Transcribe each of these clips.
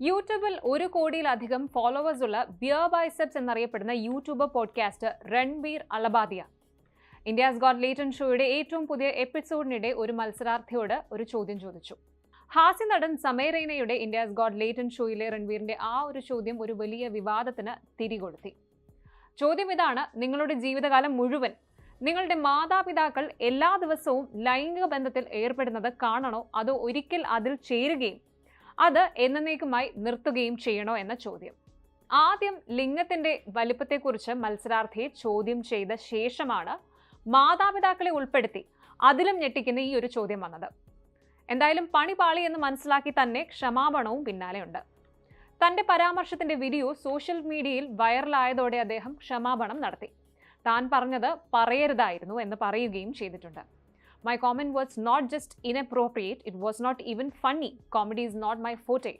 യൂട്യൂബിൽ ഒരു കോടിയിലധികം ഫോളോവേഴ്സ് ഉള്ള ബിയർ ബൈസെപ്സ് എന്നറിയപ്പെടുന്ന youtuber podcast Ranveer Allahbadia India's got latent ഷോയുടെ ഏറ്റവും പുതിയ എപ്പിസോഡിനിടെ ഒരു മത്സരാർത്ഥിയോട് ഒരു ചോദ്യം ചോദിച്ചു. ഹാസ്യ നടൻ സമയ റെയ്നയുടെ ഇന്ത്യാസ് ഗോഡ് ലേറ്റൻ ഷോയിലെ രൺവീറിന്റെ ആ ഒരു ചോദ്യം ഒരു വലിയ വിവാദത്തിന് തിരികൊടുത്തി ചോദ്യം ഇതാണ് നിങ്ങളുടെ ജീവിതകാലം മുഴുവൻ നിങ്ങളുടെ മാതാപിതാക്കൾ എല്ലാ ദിവസവും ലൈംഗിക ബന്ധത്തിൽ ഏർപ്പെടുന്നത് കാണണോ? അതോ ഒരിക്കൽ അതിൽ ചേരുകയും അത് എന്നേക്കുമായി നിർത്തുകയും ചെയ്യണോ എന്ന ചോദ്യം. ആദ്യം ലിംഗത്തിന്റെ വലിപ്പത്തെക്കുറിച്ച് മത്സരാർത്ഥിയെ ചോദ്യം ചെയ്ത ശേഷമാണ് മാതാപിതാക്കളെ ഉൾപ്പെടുത്തി അതിലും ഞെട്ടിക്കുന്ന ഈ ഒരു ചോദ്യം വന്നത്. എന്തായാലും പണി പാളി എന്ന് മനസ്സിലാക്കി തന്നെ ക്ഷമാപണവും പിന്നാലെയുണ്ട്. തന്റെ പരാമർശത്തിന്റെ വീഡിയോ സോഷ്യൽ മീഡിയയിൽ വൈറലായതോടെ അദ്ദേഹം ക്ഷമാപണം നടത്തി. താൻ പറഞ്ഞത് പറയരുതായിരുന്നു എന്ന് പറയുകയും ചെയ്തിട്ടുണ്ട്. My comment was not just inappropriate, it was not even funny. Comedy is not my forte.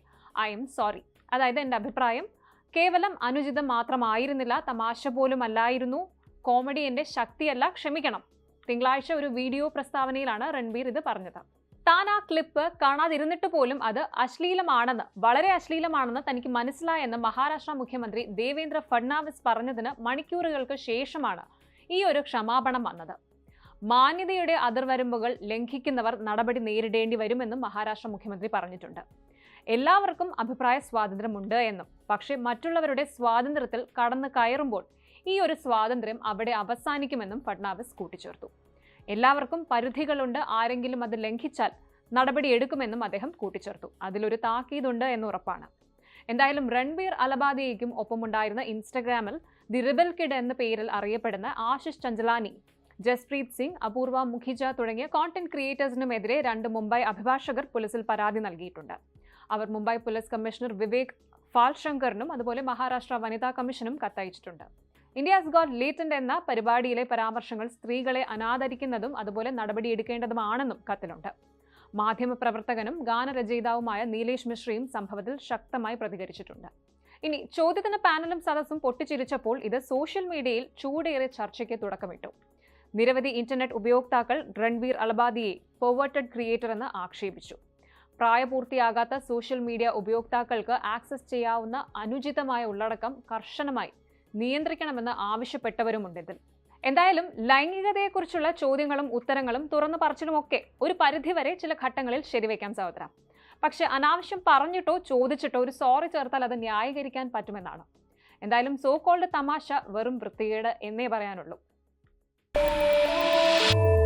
I am sorry അതായത് എന്റെ അഭിപ്രായം കേവലം അനുചിതം മാത്രമായിരുന്നില്ല തമാശ പോലും അല്ലായിരുന്നു. കോമഡി എന്റെ ശക്തിയല്ല ക്ഷമിക്കണം. തിങ്കളാഴ്ച ഒരു വീഡിയോ പ്രസ്താവനയിലാണ് രൺബീർ ഇത് പറഞ്ഞത്. താൻ ആ ക്ലിപ്പ് കാണാതിരുന്നിട്ട് പോലും അത് അശ്ലീലമാണെന്ന് വളരെ അശ്ലീലമാണെന്ന് തനിക്ക് മനസ്സിലായെന്ന് മഹാരാഷ്ട്ര മുഖ്യമന്ത്രി ദേവേന്ദ്ര ഫഡ്നാവിസ് പറഞ്ഞതിന് മണിക്കൂറുകൾക്ക് ശേഷമാണ് ഈ ഒരു ക്ഷമാപണം വന്നത്. മാന്യതയുടെ അതിർവരമ്പുകൾ ലംഘിക്കുന്നവർ നടപടി നേരിടേണ്ടി വരുമെന്നും മഹാരാഷ്ട്ര മുഖ്യമന്ത്രി പറഞ്ഞിട്ടുണ്ട്. എല്ലാവർക്കും അഭിപ്രായ സ്വാതന്ത്ര്യമുണ്ട് എന്നും. പക്ഷേ മറ്റുള്ളവരുടെ സ്വാതന്ത്ര്യത്തിൽ കടന്നു കയറുമ്പോൾ ഈ ഒരു സ്വാതന്ത്ര്യം അവിടെ അവസാനിക്കുമെന്നും ഫഡ്നാവിസ് കൂട്ടിച്ചേർത്തു. എല്ലാവർക്കും പരിധികളുണ്ട്. ആരെങ്കിലും അത് ലംഘിച്ചാൽ നടപടിയെടുക്കുമെന്നും അദ്ദേഹം കൂട്ടിച്ചേർത്തു. അതിലൊരു താക്കീതുണ്ട് എന്ന് ഉറപ്പാണ്. എന്തായാലും രൺബീർ അലബാദിയയ്ക്കും ഒപ്പമുണ്ടായിരുന്ന ഇൻസ്റ്റഗ്രാമിൽ ദി റിബൽ കിഡ് എന്ന പേരിൽ അറിയപ്പെടുന്ന ആശിഷ് ചഞ്ചലാനി ജസ്പ്രീത് സിംഗ് അപൂർവ മുഖിജ തുടങ്ങിയ കോണ്ടന്റ് ക്രിയേറ്റേഴ്സിനുമെതിരെ രണ്ട് മുംബൈ അഭിഭാഷകർ പോലീസിൽ പരാതി നൽകിയിട്ടുണ്ട്. അവർ മുംബൈ പോലീസ് കമ്മീഷണർ വിവേക് ഫാൽശങ്കറിനും അതുപോലെ മഹാരാഷ്ട്ര വനിതാ കമ്മീഷനും കത്തയച്ചിട്ടുണ്ട്. ഇന്ത്യാസ് ഗോഡ് ലേറ്റന്റ് എന്ന പരിപാടിയിലെ പരാമർശങ്ങൾ സ്ത്രീകളെ അനാദരിക്കുന്നതും അതുപോലെ നടപടിയെടുക്കേണ്ടതുമാണെന്നും കത്തിലുണ്ട്. മാധ്യമപ്രവർത്തകനും ഗാനരചയിതാവുമായ നീലേഷ് മിശ്രയും സംഭവത്തിൽ ശക്തമായി പ്രതികരിച്ചിട്ടുണ്ട്. ഇനി ചോദ്യത്തിന് പാനലും സദസ്സും പൊട്ടിച്ചിരിച്ചപ്പോൾ ഇത് സോഷ്യൽ മീഡിയയിൽ ചൂടേറെ ചർച്ചയ്ക്ക് തുടക്കമിട്ടു. നിരവധി ഇന്റർനെറ്റ് ഉപയോക്താക്കൾ രൺവീർ അലബാദിയെ പൊവേർട്ടഡ് ക്രിയേറ്റർ എന്ന് ആക്ഷേപിച്ചു. പ്രായപൂർത്തിയാകാത്ത സോഷ്യൽ മീഡിയ ഉപയോക്താക്കൾക്ക് ആക്സസ് ചെയ്യാവുന്ന അനുചിതമായ ഉള്ളടക്കം കർശനമായി നിയന്ത്രിക്കണമെന്ന് ആവശ്യപ്പെട്ടവരുമുണ്ട് ഇതിൽ. എന്തായാലും ലൈംഗികതയെക്കുറിച്ചുള്ള ചോദ്യങ്ങളും ഉത്തരങ്ങളും തുറന്നു പറച്ചിലുമൊക്കെ ഒരു പരിധിവരെ ചില ഘട്ടങ്ങളിൽ ശരിവെക്കാം സഹോദര. പക്ഷെ അനാവശ്യം പറഞ്ഞിട്ടോ ചോദിച്ചിട്ടോ ഒരു സോറി ചേർത്താൽ അത് ന്യായീകരിക്കാൻ പറ്റുമെന്നാണ്. എന്തായാലും സോ കോൾഡ് തമാശ വെറും വൃത്തികേട് എന്നേ പറയാനുള്ളൂ. Thank you.